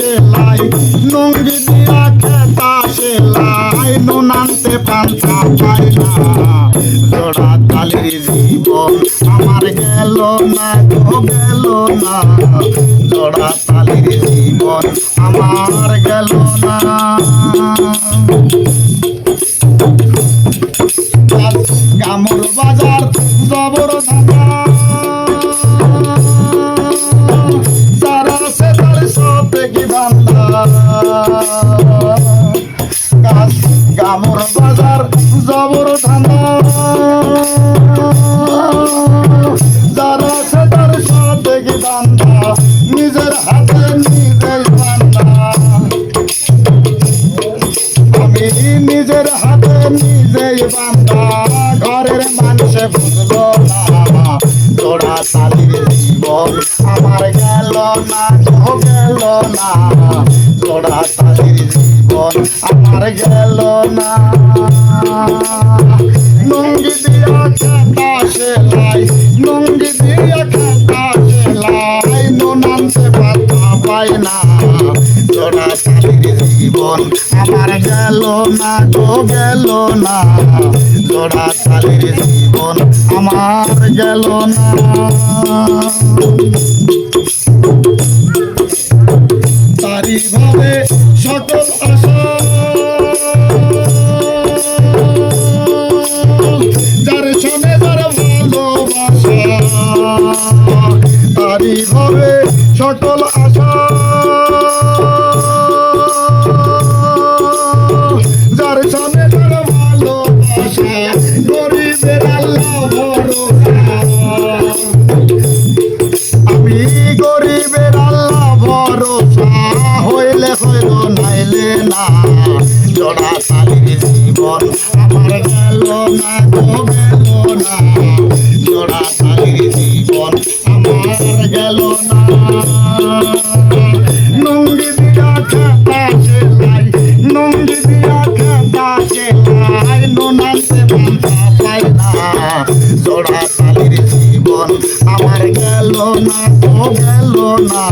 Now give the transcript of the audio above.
সেলাই নঙ্গি দিয়া খেতা সেলাই নুন আনতে পান্তা পাই না জোড়া তালির জীবন আমার গেল না গো, গেল না। জোড়া তালির জীবন আমার গেল না। কামর বাজার জবর ধান্দা কামর বাজার, জবর ধান্দা যারা সে তার সতে কি বান্দা নিজের হাতে নিজের বান্দা আমি নিজের হাতে নিজেই বান্দা ঘরের মানুষে বুঝলো না। তোরা তালির জীবন আমার গেল না গেল না। তোরা তালির জীবন। আমার গেল না গো গেল না। তোরা তালির জীবন, আমার গেল না। তারি ভাবে সকল আশা। যার সনে যার ভালোবাসা তারি ভাবে সকল আশা। জোড়া তালির জীবন। আমার গেল না গো, গেল না। জোড়া তালির জীবন, আমার গেল না। নঙ্গি দিয়া খেতা সেলাই নঙ্গি দিয়া খেতা সেলাই নুনান্তে বান্ধা পাই না। জোড়া জীবন, আমার গেল না গো, গেল না।